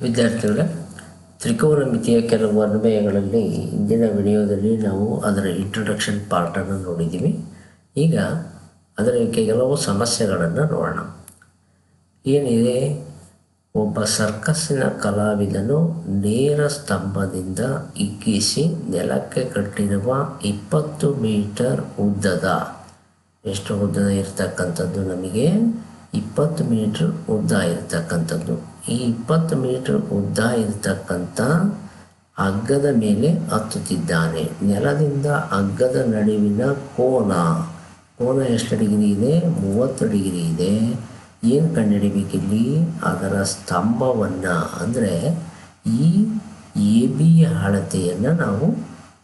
ವಿದ್ಯಾರ್ಥಿಗಳೇ, ತ್ರಿಕೋನಮಿತಿಯ ಕೆಲವು ಅನ್ವಯಗಳಲ್ಲಿ ಇಂದಿನ ವಿಡಿಯೋದಲ್ಲಿ ನಾವು ಅದರ ಇಂಟ್ರೊಡಕ್ಷನ್ ಪಾರ್ಟನ್ನು ನೋಡಿದ್ದೀವಿ. ಈಗ ಅದರ ಕೆಲವು ಸಮಸ್ಯೆಗಳನ್ನು ನೋಡೋಣ. ಏನಿದೆ? ಒಬ್ಬ ಸರ್ಕಸ್ಸಿನ ಕಲಾವಿದನು ನೇರ ಸ್ತಂಭದಿಂದ ಇಗ್ಗಿಸಿ ನೆಲಕ್ಕೆ ಕಟ್ಟಿರುವ ಇಪ್ಪತ್ತು ಮೀಟರ್ ಉದ್ದದ, ಎಷ್ಟು ಉದ್ದದ ಇರ್ತಕ್ಕಂಥದ್ದು ನಮಗೆ? ಇಪ್ಪತ್ತು ಮೀಟ್ರ್ ಉದ್ದ ಇರ್ತಕ್ಕಂಥದ್ದು. ಈ ಇಪ್ಪತ್ತು ಮೀಟರ್ ಉದ್ದ ಇರತಕ್ಕಂಥ ಹಗ್ಗದ ಮೇಲೆ ಹತ್ತುತ್ತಿದ್ದಾನೆ. ನೆಲದಿಂದ ಹಗ್ಗದ ನಡುವಿನ ಕೋನ. ಕೋನ ಎಷ್ಟು ಡಿಗ್ರಿ ಇದೆ? ಮೂವತ್ತು ಡಿಗ್ರಿ ಇದೆ. ಏನು ಕಂಡುಹಿಡಿಬೇಕಿಲ್ಲಿ? ಅದರ ಸ್ತಂಭವನ್ನು. ಅಂದರೆ ಈ ಎ ಬಿ ಅಳತೆಯನ್ನು ನಾವು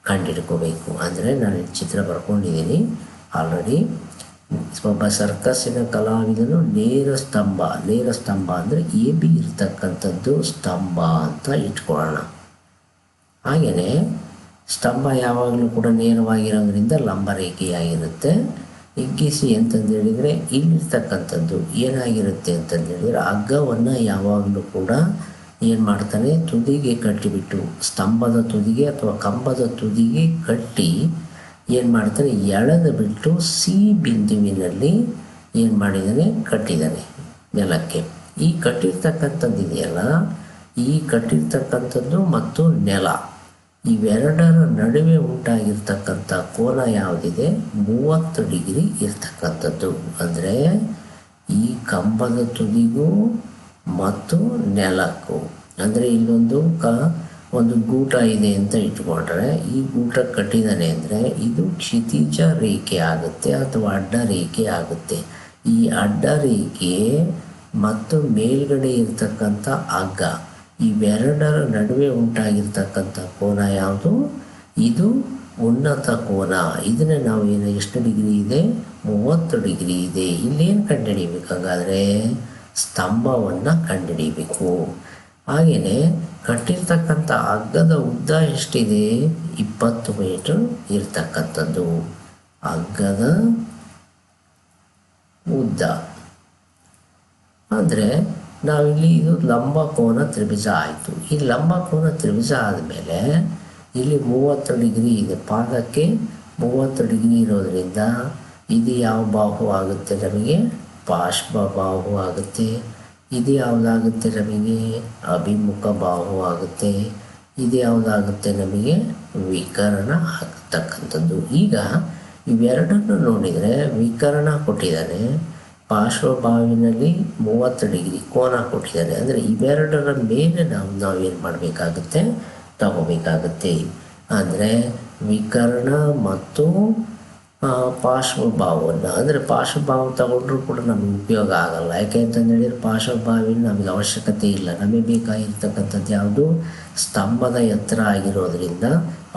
ಕಂಡುಹಿಡ್ಕೋಬೇಕು. ಅಂದರೆ ನಾನು ಚಿತ್ರ ಬರ್ಕೊಂಡಿದ್ದೀನಿ. ಆಲ್ರೆಡಿ ಒಬ್ಬ ಸರ್ಕಸ್ಸಿನ ಕಲಾವಿದನು ನೇರ ಸ್ತಂಭ ನೇರ ಸ್ತಂಭ ಅಂದರೆ ಎ ಬಿ ಇರ್ತಕ್ಕಂಥದ್ದು ಸ್ತಂಭ ಅಂತ ಇಟ್ಕೊಳ್ಳೋಣ. ಹಾಗೆಯೇ ಸ್ತಂಭ ಯಾವಾಗಲೂ ಕೂಡ ನೇರವಾಗಿರೋದ್ರಿಂದ ಲಂಬ ರೇಖೆಯಾಗಿರುತ್ತೆ ಹಿಗ್ಗಿಸಿ ಅಂತಂದು ಹೇಳಿದರೆ ಇಲ್ಲಿರ್ತಕ್ಕಂಥದ್ದು ಏನಾಗಿರುತ್ತೆ ಅಂತಂದು ಹೇಳಿದರೆ ಹಗ್ಗವನ್ನು ಯಾವಾಗಲೂ ಕೂಡ ಏನು ಮಾಡ್ತಾನೆ ತುದಿಗೆ ಕಟ್ಟಿಬಿಟ್ಟು, ಸ್ತಂಭದ ತುದಿಗೆ ಅಥವಾ ಕಂಬದ ತುದಿಗೆ ಕಟ್ಟಿ ಏನು ಮಾಡ್ತಾರೆ? ಎಳೆದು ಬಿಟ್ಟು ಸಿ ಬಿಂದುವಿನಲ್ಲಿ ಏನು ಮಾಡಿದ್ದಾರೆ? ಕಟ್ಟಿದ್ದಾರೆ ನೆಲಕ್ಕೆ. ಈ ಕಟ್ಟಿರ್ತಕ್ಕಂಥದ್ದು ಇದೆಯಲ್ಲ? ಈ ಕಟ್ಟಿರ್ತಕ್ಕಂಥದ್ದು ಮತ್ತು ನೆಲ. ಇವೆರಡರ ನಡುವೆ ಉಂಟಾಗಿರ್ತಕ್ಕಂಥ ಕೋನ ಯಾವುದಿದೆ? ಮೂವತ್ತು ಡಿಗ್ರಿ ಇರ್ತಕ್ಕಂಥದ್ದು. ಅಂದರೆ ಈ ಕಂಬದ ತುದಿಗೂ ಮತ್ತು ನೆಲಕ್ಕೂ. ಅಂದರೆ ಇಲ್ಲೊಂದು ಕ ಒಂದು ಗೂಟ ಇದೆ ಅಂತ ಇಟ್ಕೊಂಡ್ರೆ ಈ ಗೂಟ ಕಟ್ಟಿದಾನೆ ಅಂದರೆ ಇದು ಕ್ಷಿತಿಜ ರೇಖೆ ಆಗುತ್ತೆ ಅಥವಾ ಅಡ್ಡ ರೇಖೆ ಆಗುತ್ತೆ. ಈ ಅಡ್ಡ ರೇಖೆ ಮತ್ತು ಮೇಲ್ಗಡೆ ಇರತಕ್ಕಂಥ ಹಗ್ಗ ಇವೆರಡರ ನಡುವೆ ಉಂಟಾಗಿರ್ತಕ್ಕಂಥ ಕೋನ ಯಾವುದು? ಇದು ಉನ್ನತ ಕೋನ. ಇದನ್ನ ನಾವು ಏನು, ಎಷ್ಟು ಡಿಗ್ರಿ ಇದೆ? ಮೂವತ್ತು ಡಿಗ್ರಿ ಇದೆ. ಇಲ್ಲೇನು ಕಂಡುಹಿಡಿಬೇಕು? ಹಾಗಾದರೆ ಸ್ತಂಭವನ್ನು ಕಂಡುಹಿಡಿಬೇಕು. ಹಾಗೆಯೇ ಕಟ್ಟಿರ್ತಕ್ಕಂಥ ಹಗ್ಗದ ಉದ್ದ ಎಷ್ಟಿದೆ? ಇಪ್ಪತ್ತು ಮೀಟರ್ ಇರ್ತಕ್ಕಂಥದ್ದು. ಹಗ್ಗದ ಉದ್ದ. ಅಂದರೆ ನಾವಿಲ್ಲಿ ಇದು ಲಂಬ ಕೋನ ತ್ರಿಭುಜ ಆಯಿತು. ಈ ಲಂಬ ಕೋನ ತ್ರಿಭುಜ ಆದಮೇಲೆ ಇಲ್ಲಿ ಮೂವತ್ತು ಡಿಗ್ರಿ ಇದೆ. ಪಾದಕ್ಕೆ ಮೂವತ್ತು ಡಿಗ್ರಿ ಇರೋದರಿಂದ ಇದು ಯಾವ ಬಾಹು ಆಗುತ್ತೆ ನಮಗೆ? ಪಾರ್ಶ್ವ ಬಾಹು ಆಗುತ್ತೆ. ಇದು ಯಾವುದಾಗುತ್ತೆ ನಮಗೆ? ಅಭಿಮುಖ ಭಾವವಾಗುತ್ತೆ ಇದು ಯಾವುದಾಗುತ್ತೆ ನಮಗೆ? ವಿಕರಣ ಆಗತಕ್ಕಂಥದ್ದು. ಈಗ ಇವೆರಡನ್ನು ನೋಡಿದರೆ ವಿಕರಣ ಕೊಟ್ಟಿದ್ದಾನೆ. ಪಾರ್ಶ್ವಭಾವಿನಲ್ಲಿ ಮೂವತ್ತು ಡಿಗ್ರಿ ಕೋನ ಕೊಟ್ಟಿದ್ದಾರೆ ಅಂದರೆ ಇವೆರಡರ ಮೇಲೆ ನಾವು ನಾವೇನು ಮಾಡಬೇಕಾಗುತ್ತೆ? ತಗೋಬೇಕಾಗುತ್ತೆ. ಅಂದರೆ ವಿಕರಣ ಮತ್ತು ಪಾರ್ಶ್ವಭಾವವನ್ನು, ಅಂದರೆ ಪಾರ್ಶ್ವಭಾವ ತಗೊಂಡ್ರೂ ಕೂಡ ನಮಗೆ ಉಪಯೋಗ ಆಗಲ್ಲ. ಯಾಕೆ ಅಂತಂದು ಹೇಳಿದ್ರೆ ಪಾರ್ಶ್ವಭಾವಿನ ನಮಗೆ ಅವಶ್ಯಕತೆ ಇಲ್ಲ. ನಮಗೆ ಬೇಕಾಗಿರ್ತಕ್ಕಂಥದ್ದು ಯಾವುದು? ಸ್ತಂಭದ ಎತ್ತರ ಆಗಿರೋದ್ರಿಂದ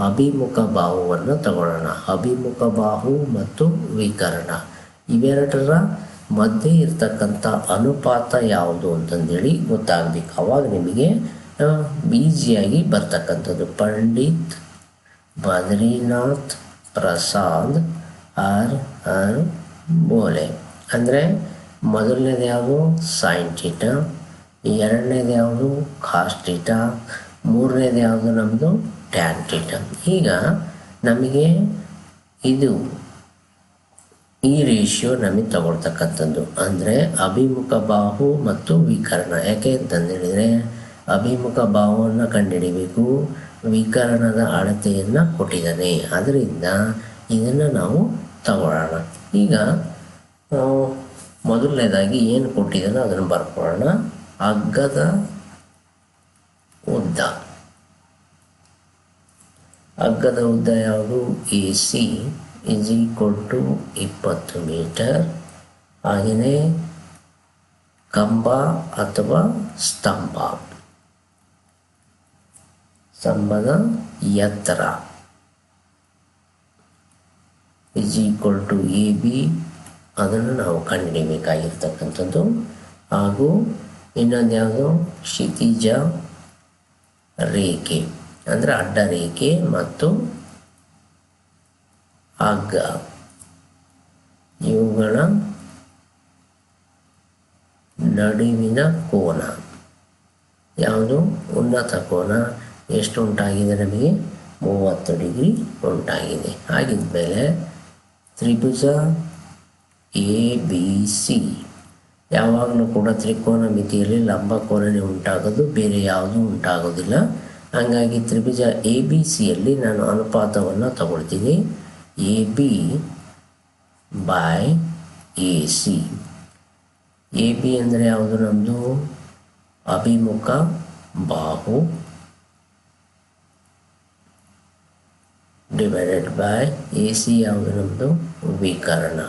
ಅಭಿಮುಖ ಬಾಹುವನ್ನು ತಗೊಳ್ಳೋಣ. ಅಭಿಮುಖ ಬಾಹು ಮತ್ತು ವಿಕರಣ. ಇವೆರಡರ ಮಧ್ಯೆ ಇರ್ತಕ್ಕಂಥ ಅನುಪಾತ ಯಾವುದು ಅಂತಂದೇಳಿ ಗೊತ್ತಾಗಬೇಕು. ಅವಾಗ ನಿಮಗೆ ಬೀಜಿಯಾಗಿ ಬರ್ತಕ್ಕಂಥದ್ದು. ಪಂಡಿತ್ ಬದ್ರಿನಾಥ್ ಪ್ರಸಾದ್ ಆರ್ ಆರ್ ಬೋಲೆ ಅಂದರೆ ಮೊದಲನೇದು ಯಾವುದು? ಸೈನ್ ಟೀಟ ಎರಡನೇದು ಯಾವುದು? ಕಾಸ್ಟ್ ಮೂರನೇದು ಯಾವುದು ನಮ್ಮದು ಟ್ಯಾನ್ ಟೀಟ ಈಗ ನಮಗೆ ಇದು ಈ ರೇಷಿಯೋ ನಮಗೆ ತಗೊಳ್ತಕ್ಕಂಥದ್ದು. ಅಂದರೆ ಅಭಿಮುಖ ಬಾಹು ಮತ್ತು ವಿಕರ್ಣ. ಯಾಕೆ ಅಂತಂದು ಹೇಳಿದರೆ ಅಭಿಮುಖ ಬಾಹುವನ್ನು ಕಂಡುಹಿಡಿಬೇಕು, ವಿಕರಣದ ಅಳತೆಯನ್ನು ಕೊಟ್ಟಿದ್ದಾನೆ. ಅದರಿಂದ ಇದನ್ನು ನಾವು ತಗೊಳ್ಳೋಣ ಈಗ ನಾವು ಮೊದಲನೇದಾಗಿ ಏನು ಕೊಟ್ಟಿದ್ದಾನೋ ಅದನ್ನು ಬರ್ಕೊಳ್ಳೋಣ. ಹಗ್ಗದ ಉದ್ದ. ಹಗ್ಗದ ಉದ್ದ ಯಾವುದು? A C is equal to ಇಪ್ಪತ್ತು ಮೀಟರ್. ಹಾಗೆಯೇ ಕಂಬ ಅಥವಾ ಸ್ತಂಭ. ಸ್ತಂಭದ ಎತ್ತರ. Is equal to A B ಅದನ್ನು ನಾವು ಕಂಡುಹಿಡಿಯಬೇಕಾಗಿರ್ತಕ್ಕಂಥದ್ದು. ಹಾಗೂ ಇನ್ನೊಂದು ಯಾವುದು? ಕ್ಷಿತಿಜ ರೇಖೆ, ಅಂದರೆ ಅಡ್ಡ ರೇಖೆ ಮತ್ತು ಹಗ್ಗ ಇವುಗಳ ನಡುವಿನ ಕೋನ. ಯಾವುದು? ಉನ್ನತ ಕೋನ. ಎಷ್ಟು ಉಂಟಾಗಿದೆ ನಮಗೆ? ಮೂವತ್ತು ಡಿಗ್ರಿ ಉಂಟಾಗಿದೆ. ಹಾಗಿದ್ಮೇಲೆ ತ್ರಿಭುಜ ಎ, ಬಿ, ಸಿ. ಯಾವಾಗಲೂ ಕೂಡ ತ್ರಿಕೋನ ಮಿತಿಯಲ್ಲಿ ಲಂಬ ಕೋನನೇ ಉಂಟಾಗೋದು, ಬೇರೆ ಯಾವುದೂ ಉಂಟಾಗೋದಿಲ್ಲ. ಹಾಗಾಗಿ ತ್ರಿಭುಜ ಎ, ಬಿ, ಸಿಯಲ್ಲಿ ನಾನು ಅನುಪಾತವನ್ನು ತಗೊಳ್ತೀನಿ. A, B by A, C. A, B ಅಂದರೆ ಯಾವುದು ನಮ್ಮದು ಅಭಿಮುಖ, ಬಾಹು ಡಿವೈಡೆಡ್ ಬೈ ಎ ಸಿ ಯಾವುದು ನಮ್ಮದು ವಿಕರ್ಣ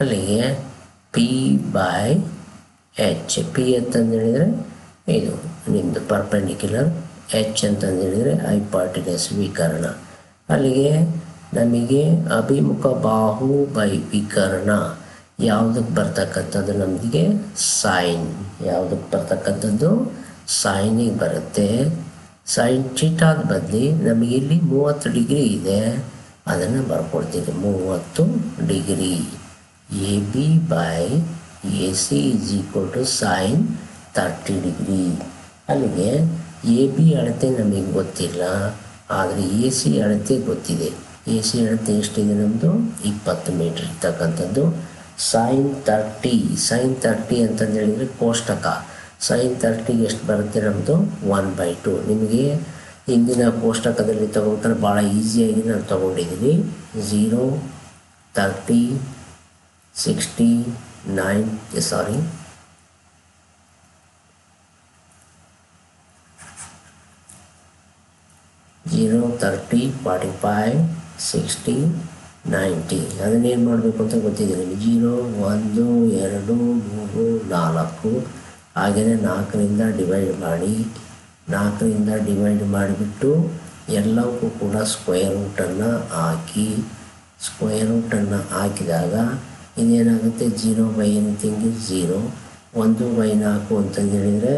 ಅಲ್ಲಿಗೆ ಪಿ ಬೈ ಎಚ್ ಪಿ ಅಂತಂದು ಹೇಳಿದರೆ ಇದು ನಿಮ್ಮದು ಪರ್ಪೆಂಡಿಕ್ಯುಲರ್ ಎಚ್ ಅಂತಂದು ಹೇಳಿದರೆ ಐಪಾರ್ಟಿನಸ್ ವಿಕರ್ಣ ಅಲ್ಲಿಗೆ ನಮಗೆ ಅಭಿಮುಖ ಬಾಹು ಬೈ ವಿಕರ್ಣ ಯಾವುದಕ್ಕೆ ಬರ್ತಕ್ಕಂಥದ್ದು ನಮಗೆ ಸೈನ್ ಯಾವುದಕ್ಕೆ ಬರ್ತಕ್ಕಂಥದ್ದು? ಸೈನಿಗೆ ಬರುತ್ತೆ. ಸೈನ್ ಚೀಟಾದ ಬದಲಿ ನಮಗೆ ಇಲ್ಲಿ ಮೂವತ್ತು ಡಿಗ್ರಿ ಇದೆ. ಅದನ್ನು ಬರ್ಕೊಡ್ತೀನಿ. ಮೂವತ್ತು degree. A B by A C is equal to sine thirty degree. ಅಲ್ಲಿಗೆ ಎ ಬಿ ಅಳತೆ ನಮಗೆ ಗೊತ್ತಿಲ್ಲ. ಆದರೆ ಎ ಸಿ ಅಳತೆ ಗೊತ್ತಿದೆ. ಎ ಸಿ ಅಳತೆ ಎಷ್ಟಿದೆ ನಮ್ಮದು ಇಪ್ಪತ್ತು ಮೀಟ್ರ್ ಇರ್ತಕ್ಕಂಥದ್ದು. ಸೈನ್ ತರ್ಟಿ ಸೈನ್ ತರ್ಟಿ ಅಂತಂದೇಳಿದರೆ ಕೋಷ್ಟಕ. ಸೈನ್ ತರ್ಟಿಗೆ ಎಷ್ಟು ಬರುತ್ತೆ ನಮ್ಮದು ಒನ್ ಬೈ ಟು ನಿಮಗೆ ಹಿಂದಿನ ಕೋಷ್ಟಕದಲ್ಲಿ ತಗೋಬೇಕಾದ್ರೆ ಭಾಳ ಈಸಿಯಾಗಿ ನಾನು ತೊಗೊಂಡಿದ್ದೀನಿ. Zero thirty sixty ninety sorry zero thirty forty five sixty ninety ಅದನ್ನೇನು ಮಾಡಬೇಕು ಅಂತ ಗೊತ್ತಿದೆ ನಿಮಗೆ? ಜೀರೋ ಒಂದು, ಎರಡು, ಮೂರು, ನಾಲ್ಕು. ಹಾಗೆಯೇ ನಾಲ್ಕರಿಂದ ಡಿವೈಡ್ ಮಾಡಿ, ನಾಲ್ಕರಿಂದ ಡಿವೈಡ್ ಮಾಡಿಬಿಟ್ಟು ಎಲ್ಲವಕ್ಕೂ ಕೂಡ ಸ್ಕ್ವೇರ್ ರೂಟನ್ನು ಹಾಕಿ ಸ್ಕ್ವೇರ್ ರೂಟನ್ನು ಹಾಕಿದಾಗ ಇನ್ನೇನಾಗುತ್ತೆ? Zero by anything is zero ಒಂದು ಬೈ ನಾಲ್ಕು ಅಂತಂದೇಳಿದರೆ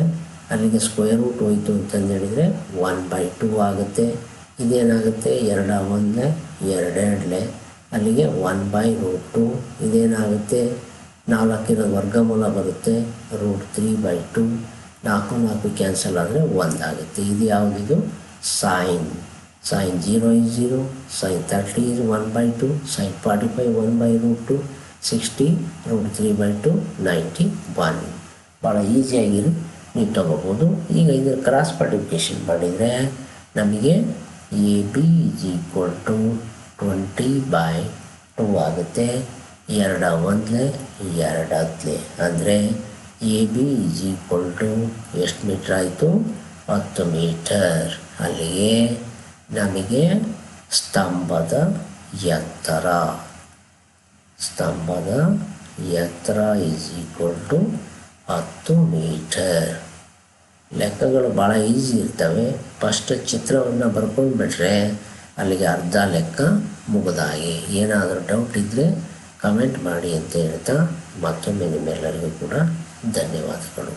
ಅಲ್ಲಿಗೆ ಸ್ಕ್ವೇರ್ ರೂಟ್ ಹೋಯಿತು ಅಂತಂದೇಳಿದರೆ ಒನ್ ಬೈ ಟೂ ಆಗುತ್ತೆ. ಇದೇನಾಗುತ್ತೆ ಎರಡ ಒಂದೇ ಎರಡೆರಡಲೆ, ಅಲ್ಲಿಗೆ ಒನ್ ಬೈ ರೂಟ್ ಟು ಇದೇನಾಗುತ್ತೆ ನಾಲ್ಕಿನ ವರ್ಗಮೂಲ ಬರುತ್ತೆ. Root three by two. ನಾಲ್ಕು ನಾಲ್ಕು ಕ್ಯಾನ್ಸಲ್ ಆದರೆ ಒಂದಾಗುತ್ತೆ. ಇದು ಯಾವುದಿದು? Sine. Sine zero is zero, sine thirty is one by two, sine forty five one by root two, sixty root three by two, ninety one. ಭಾಳ ಈಸಿಯಾಗಿ ನೀವು ತಗೋಬೋದು. ಈಗ ಇದರ ಕ್ರಾಸ್ ಮಲ್ಟಿಪ್ಲಿಕೇಶನ್ ಮಾಡಿದರೆ ನಮಗೆ A B equal to twenty by two ಆಗುತ್ತೆ. ಎರಡ ಒಂದ್ಲೆ ಎರಡು ಹತ್ತಲೆ ಅಂದರೆ A B is equal to ಎಷ್ಟು ಮೀಟ್ರ್ ಆಯಿತು? ಹತ್ತು ಮೀಟರ್. ಅಲ್ಲಿಗೆ ನಮಗೆ ಸ್ತಂಭದ ಎತ್ತರ. ಸ್ತಂಭದ ಎತ್ತರ ಈಸ್ ಈಕ್ವಲ್ ಟು ಹತ್ತು ಮೀಟರ್. ಲೆಕ್ಕಗಳು ಭಾಳ ಈಸಿ ಇರ್ತವೆ. ಫಸ್ಟ್ ಚಿತ್ರವನ್ನು ಬರ್ಕೊಂಡು ಬಿಟ್ರೆ ಅಲ್ಲಿಗೆ ಅರ್ಧ ಲೆಕ್ಕ ಮುಗಿದಾಗಿ. ಏನಾದರೂ ಡೌಟ್ ಇದ್ದರೆ ಕಮೆಂಟ್ ಮಾಡಿ ಅಂತ ಹೇಳ್ತಾ ಮತ್ತೊಮ್ಮೆ ನಿಮ್ಮೆಲ್ಲರಿಗೂ ಕೂಡ ಧನ್ಯವಾದಗಳು.